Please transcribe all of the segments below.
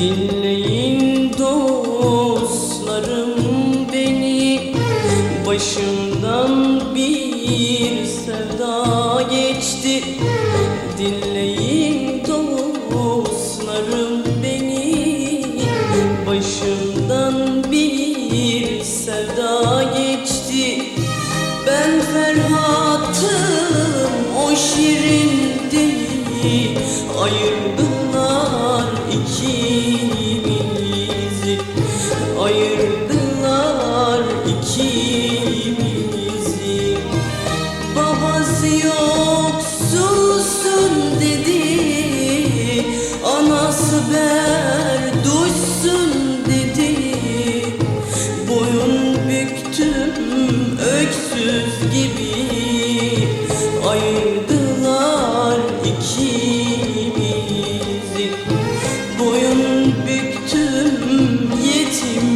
Dinleyin dostlarım beni Başımdan bir sevda geçti. Dinleyin dostlarım beni Başımdan bir sevda geçti. Ben Ferhat'ım o şirin değil Ayırdılar dedi Anası berduşsun dedi. Boyun büktüm öksüz gibi. Ayırdılar ikimizi. Boyun büktüm yetim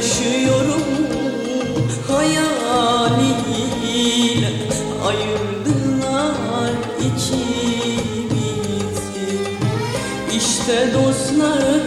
Yaşıyorum hayaliyle. Ayırdılar ikimizi İşte dostlar